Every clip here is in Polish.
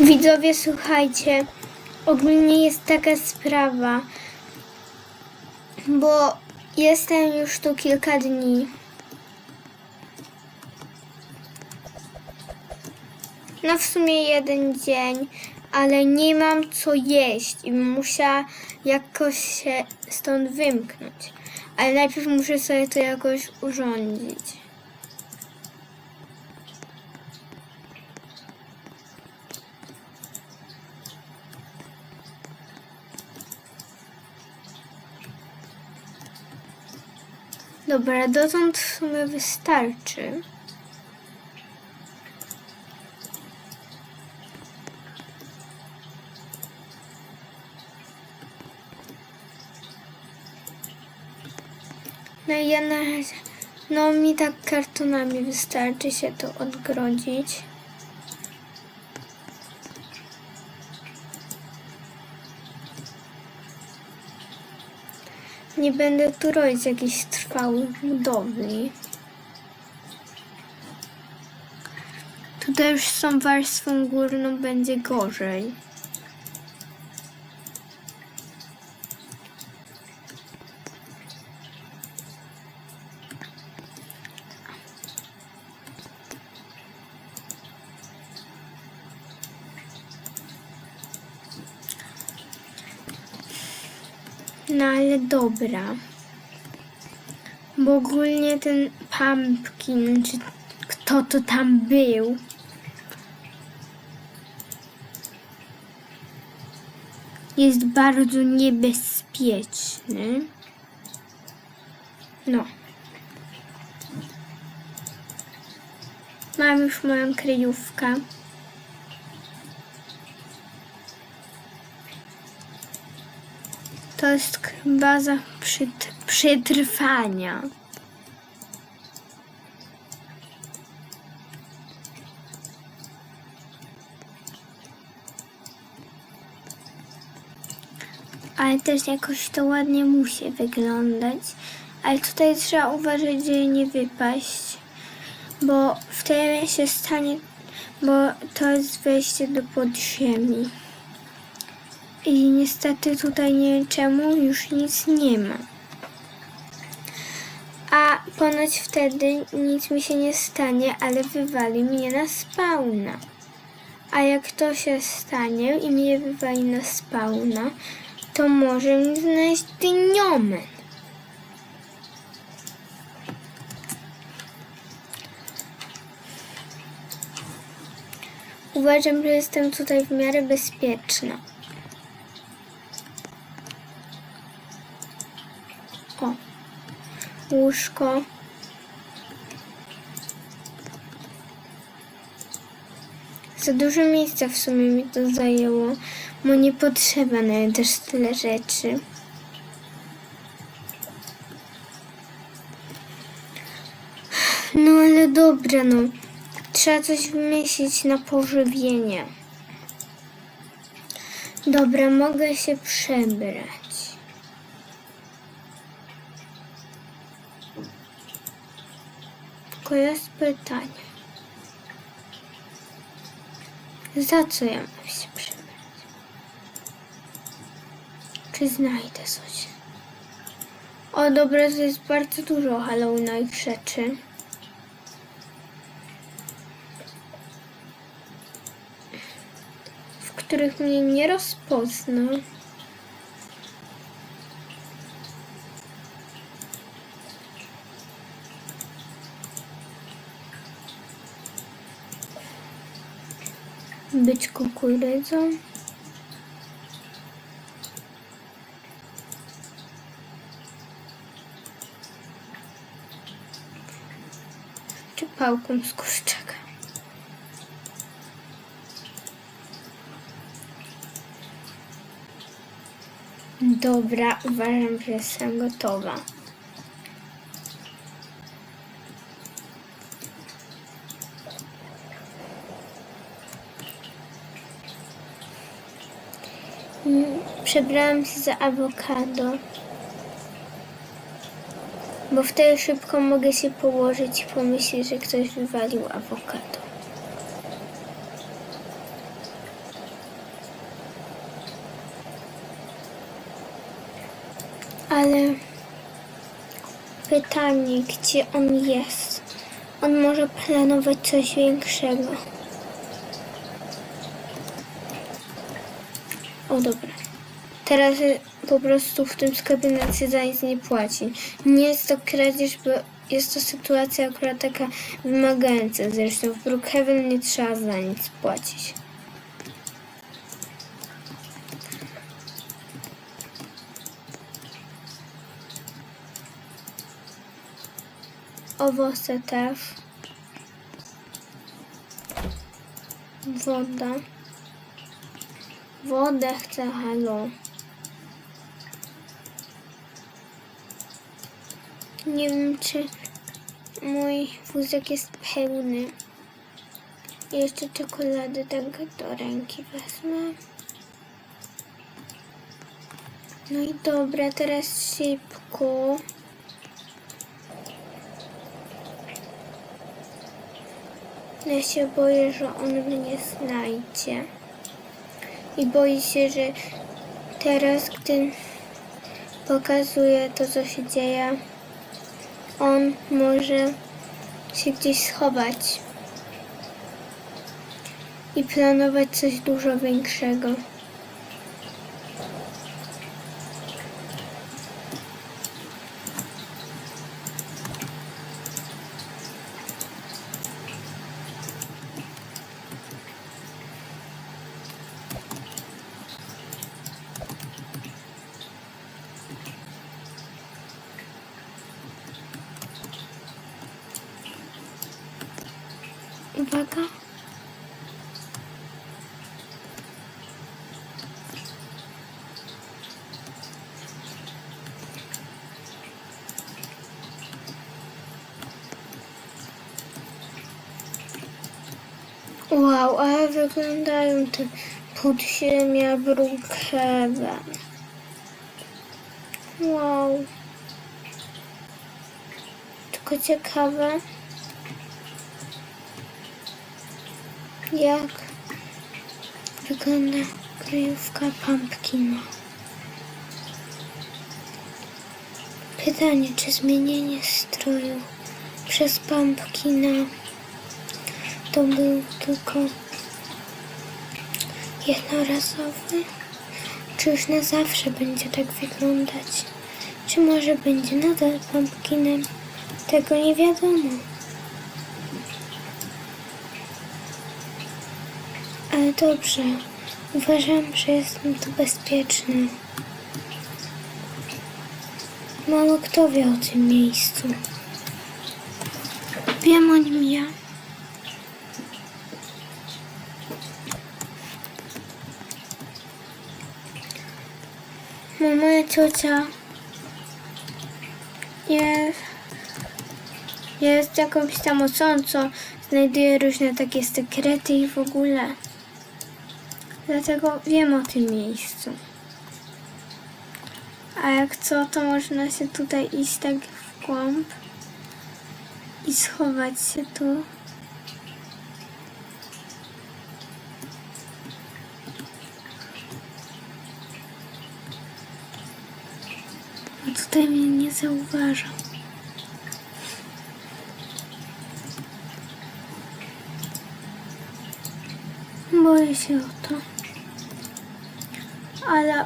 Widzowie, słuchajcie, ogólnie jest taka sprawa, bo jestem już tu kilka dni. No w sumie jeden dzień, ale nie mam co jeść i muszę jakoś się stąd wymknąć. Ale najpierw muszę sobie to jakoś urządzić. Dobra, dotąd w sumie wystarczy. No ja na razie, no mi tak kartonami wystarczy się to odgrodzić. Nie będę tu robić jakichś trwałych budowli. Tutaj już z tą warstwą górną będzie gorzej. No ale dobra. Bo ogólnie ten pumpkin, czy kto to tam był, jest bardzo niebezpieczny. No. Mam już moją kryjówkę. To jest baza przyt- przetrwania. Ale też jakoś to ładnie musi wyglądać. Ale tutaj trzeba uważać, żeby nie wypaść, bo wtedy się stanie, bo to jest wejście do podziemi. I niestety tutaj nie wiem czemu już nic nie ma. A ponoć wtedy nic mi się nie stanie, ale wywali mnie na spawna. A jak to się stanie i mnie wywali na spawna, to może mi znaleźć dyniomen. Uważam, że jestem tutaj w miarę bezpieczna. O, łóżko. Za dużo miejsca w sumie mi to zajęło, bo nie potrzeba nawet też tyle rzeczy. No ale dobra, no. Trzeba coś wymyślić na pożywienie. Dobra, mogę się przebrać. Tylko jest pytanie. Za co ja mam się przebrać? Czy znajdę coś? O dobra, to jest bardzo dużo Halloweenowych rzeczy. W których mnie nie rozpozna. Być kukurydzą. Czy pałką z kurczaka. Dobra, uważam, że jestem gotowa. przebrałam się za awokado, bo wtedy szybko mogę się położyć i pomyśleć, że ktoś wywalił awokado. Ale pytanie, gdzie on jest? On może planować coś większego. O dobra. Teraz y, po prostu w tym sklepie nas się za nic nie płaci. Nie jest to kradzież, bo jest to sytuacja akurat taka wymagająca. Zresztą w Brookhaven nie trzeba za nic płacić. Owoce też. Woda. Wodę chcę, halo. Nie wiem, czy mój wózek jest pełny. Jeszcze czekolady tak do ręki wezmę. No i dobra, teraz szybko. Ja się boję, że on mnie znajdzie. I boję się, że teraz, gdy pokazuję to, co się dzieje, on może się gdzieś schować i planować coś dużo większego. Uwaga. Wow, ale wyglądają te podziemia Brookhaven. Wow. Tylko ciekawe, jak wygląda kryjówka Pumpkina. Pytanie, czy zmienienie stroju przez Pumpkina to był tylko jednorazowy? Czy już na zawsze będzie tak wyglądać? Czy może będzie nadal Pumpkinem? Tego nie wiadomo. Ale dobrze. Uważam, że jestem tu bezpieczny. Mało kto wie o tym miejscu. Wiem o nim ja. Moja ciocia jest, jest jakąś tam osobą, co znajduje różne takie sekrety i w ogóle. Dlatego wiem o tym miejscu. A jak co, to można się tutaj iść tak w głąb i schować się tu. A tutaj mnie nie zauważa. Boję się o to. Ale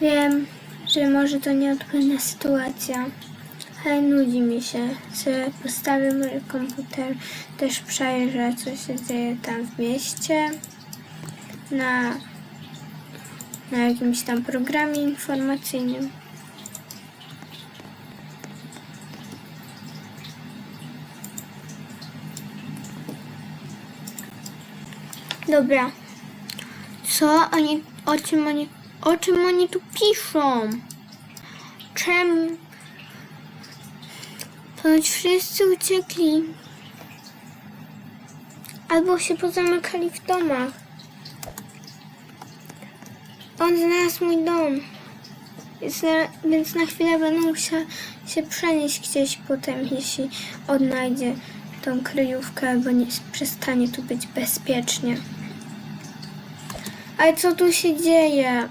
wiem, że może to nieodpłynna sytuacja. Ale nudzi mi się. Sobie postawię mój komputer, też przejrzę, co się dzieje tam w mieście. Na, na jakimś tam programie informacyjnym. Dobra. Co oni, o czym oni, o czym oni tu piszą? Czemu? Ponoć wszyscy uciekli. Albo się pozamykali w domach. On znalazł mój dom. Więc na, chwilę będę musiała się przenieść gdzieś potem, jeśli odnajdzie tą kryjówkę, bo nie przestanie tu być bezpiecznie. Ale co tu się dzieje?